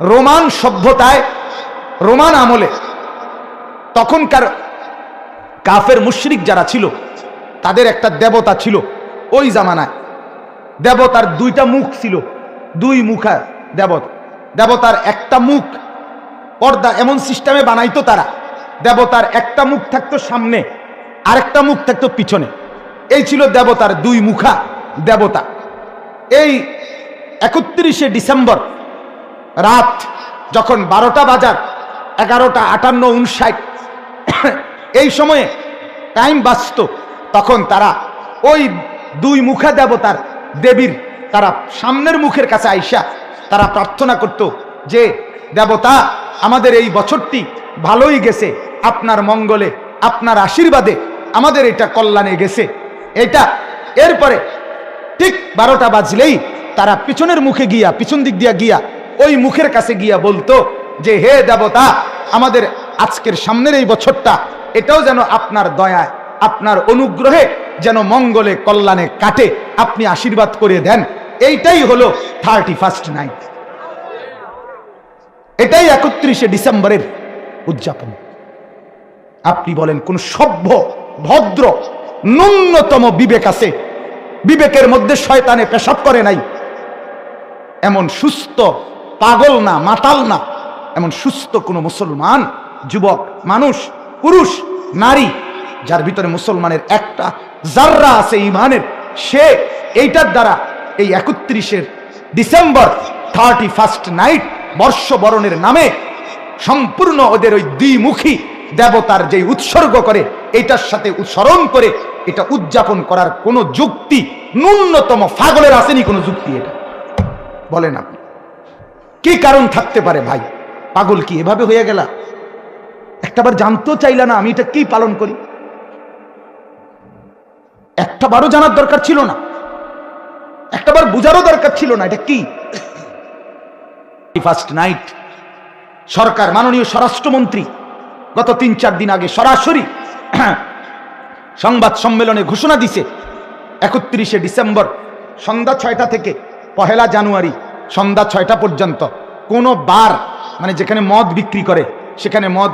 Roman সভ্যতায়, Roman আমলে তখনকার কাফের মুশরিক যারা ছিল, তাদের একটা দেবতা ছিল ওই জামানায়। দেবতার দুইটা মুখ ছিল, দুই মুখা দেবতা। দেবতার একটা মুখ পর্দা এমন সিস্টেমে বানাইতো তারা। দেবতার একটা মুখ থাকতো সামনে, আরেকটা মুখ থাকতো পিছনে। এই ছিল দেবতার দুই মুখা দেবতা। এই একত্রিশে ডিসেম্বর রাত যখন বারোটা বাজার, এগারোটা আটান্ন উনষাট, এই সময়ে টাইম বাঁচত, তখন তারা ওই দুই মুখা দেবতার দেবীর, তারা সামনের মুখের কাছে আইসা তারা প্রার্থনা করত যে, দেবতা, আমাদের এই বছরটি ভালোই গেছে, আপনার মঙ্গলে, আপনার আশীর্বাদে আমাদের এটা কল্যাণে গেছে। এটা এরপরে ঠিক বারোটা বাজলেই তারা পিছনের মুখে গিয়া, পিছন দিক দিয়া গিয়া ওই মুখের কাছে গিয়া বলতো যে, হে দেবতা, আমাদের আজকের সামনের এই বছরটা, এটাও যেন আপনার দয়ায়, আপনার অনুগ্রহে যেন মঙ্গলে কল্যাণে কাটে, আপনি আশীর্বাদ করে দেন। এইটাই হলো থার্টি ফার্স্ট নাইট এটাই একত্রিশে ডিসেম্বরের উদযাপন। আপনি বলেন, কোন সভ্য, ভদ্র, ন্যূনতম বিবেক আছে, বিবেকের মধ্যে শয়তানে পেশাব করে নাই। এমন সুস্থ পাগল না, মাতাল না। এমন সুস্থ কোনো মুসলমান, যুবক, মানুষ, পুরুষ, নারী, যার ভিতরে মুসলমানের একটা জাররা আছে ইমানের, সে এইটার দ্বারা এই একত্রিশের ডিসেম্বর থার্টি ফার্স্ট নাইট বর্ষবরণের নামে সম্পূর্ণ ওদের ওই দ্বিমুখী দেবতার যে উৎসর্গ করে এটার সাথে স্মরণ করে, এটা উদযাপন করার কোনো যুক্তি, ন্যূনতম ফাগলের আসেনি কোনো যুক্তি এটা। বলেন আপনি। কি কারণ থাকতে পারে ভাই? পাগল কি এভাবে হয়ে গেলা? একটাবার জানতেও চাইলা না আমি এটা কি পালন করি? একটা বারও জানার দরকার ছিল না। একটাবার বুঝারও দরকার ছিল না এটা কি? ফার্স্ট নাইট, সরকার, মাননীয় স্বরাষ্ট্রমন্ত্রী, গত তিন চার দিন আগে সরাসরি সংবাদ সম্মেলনে ঘোষণা দিছে, একত্রিশে ডিসেম্বর, সন্ধ্যা ছয়টা থেকে পহেলা জানুয়ারি। সন্ধ্যা ছয়টা পর্যন্ত। কোনো বার মানে যেখানে মদ বিক্রি করে, সেখানে মদ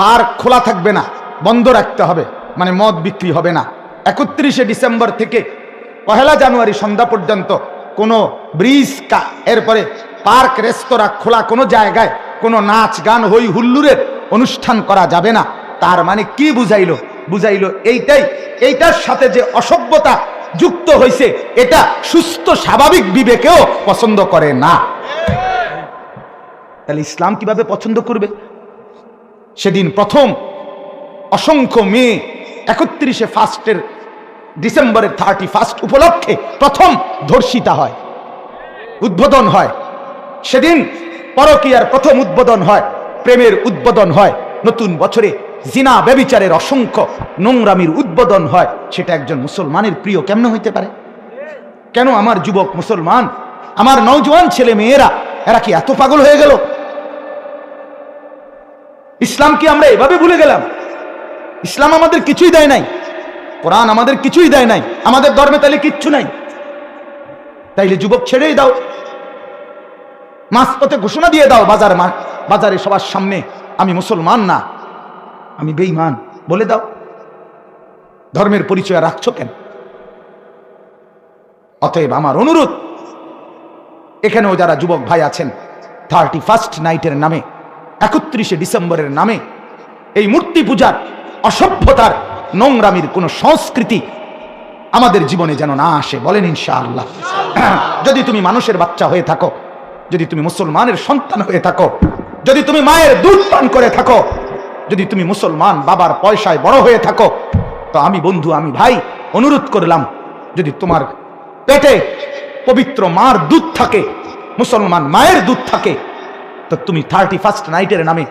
বার খোলা থাকবে না, বন্ধ রাখতে হবে মানে মদ বিক্রি হবে না। একত্রিশে ডিসেম্বর থেকে পহেলা জানুয়ারি সন্ধ্যা পর্যন্ত কোনো ব্রিজ কা, এরপরে পার্ক, রেস্তোরাঁ খোলা কোনো জায়গায় কোনো নাচ গান হই হুল্লুরের অনুষ্ঠান করা যাবে না। তার মানে কি বুঝাইলো? বুঝাইলো এইটাই, এইটার সাথে যে অসভ্যতা যুক্ত হয়েছে এটা সুস্থ, স্বাভাবিক বিবেকেও পছন্দ করে না। তাহলে ইসলাম কীভাবে পছন্দ করবে? সেদিন প্রথম অসংখ্য মেয়ে একত্রিশে ফার্স্টের ডিসেম্বরের থার্টি ফার্স্ট উপলক্ষে প্রথম ধর্ষিতা হয়, উদ্বোধন হয়। সেদিন পরকীয়ার প্রথম উদ্বোধন হয়, প্রেমের উদ্বোধন হয়। নতুন বছরে জিনা, ব্যবিচারের অসংখ্য নোংরামির উদ্বোধন হয়, সেটা একজন মুসলমানের প্রিয় কেমন হইতে পারে? কেন আমার যুবক মুসলমান, আমার নৌজওয়ান ছেলে মেয়েরা এরা কি এত পাগল হয়ে গেল? ইসলাম কি আমরা এভাবে ভুলে গেলাম? ইসলাম আমাদের কিছুই দেয় নাই। কোরআন আমাদের কিছুই দেয় নাই। আমাদের ধর্মে তাহলে কিচ্ছু নাই। তাইলে যুবক ছেড়েই দাও। মাঝপথে ঘোষণা দিয়ে দাও, বাজার বাজারে সবার সামনে আমি মুসলমান না। আমি বেঈমান, বলে দাও। ধর্মের পরিচয় রাখছো কেন? অতএব আমার অনুরোধ, এখানেও যারা যুবক ভাই আছেন থার্টি ফার্স্ট নাইটের নামে, একত্রিশে ডিসেম্বরের নামে, এই মূর্তি পূজার অসভ্যতার নোংরামির কোনো সংস্কৃতি আমাদের জীবনে যেন না আসে, বলেন ইনশাআল্লাহ। যদি তুমি মানুষের বাচ্চা হয়ে থাকো, যদি তুমি মুসলমানের সন্তান হয়ে থাকো, যদি তুমি মায়ের দুধ পান করে থাকো যদি তুমি মুসলমান বাবার পয়সায় বড় হয়ে থাকো, তো আমি বন্ধু, আমি ভাই, অনুরোধ করলাম, যদি তোমার পেটে পবিত্র মার দুধ থাকে, মুসলমান মায়ের দুধ থাকে, তো তুমি থার্টি ফার্স্ট নাইটের নামে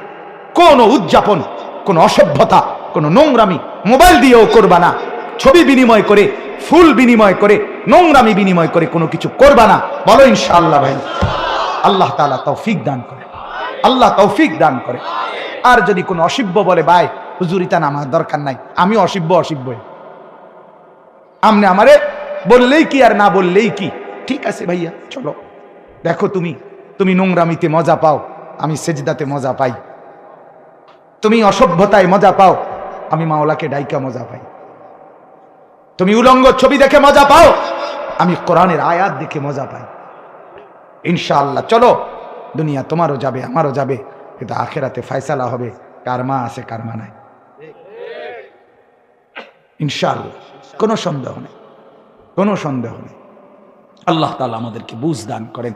কোনো উদযাপন, কোনো অসভ্যতা, কোনো নোংরামি মোবাইল দিয়েও করবা না, ছবি বিনিময় করে, ফুল বিনিময় করে, নোংরামি বিনিময় করে কোনো কিছু করবা না, বলো ইনশাআল্লাহ ভাই। আল্লাহ তাআলা তৌফিক দান করে। আল্লাহ তৌফিক দান করে। আর যদি কোনো অসিব্য বলে, ভাই হুজুরিতা না, আমার দরকার নাই। আমি অসিব্য অসিব্যই আমনে আমারে বললেই কি আর না বললেই কি? ঠিক আছে ভাইয়া, চলো। দেখো তুমি তুমি নোংরামিতে মজা পাও, আমি সেজদাতে মজা পাই। তুমি অসভ্যতায় মজা পাও, আমি মাওলাকে ডাইকা মজা পাই। তুমি উলঙ্গ ছবি দেখে মজা পাও, আমি কোরআনের আয়াত দেখে মজা পাই। ইনশাআল্লাহ, চলো। দুনিয়া তোমারও যাবে, আমারও যাবে। কিন্তু আখেরাতে ফায়সালা হবে কার মা আছে কার মা নাই। ইনশাআল্লাহ, কোনো সন্দেহ নেই, কোনো সন্দেহ নেই। আল্লাহ তালা আমাদেরকে বুঝ দান করেন।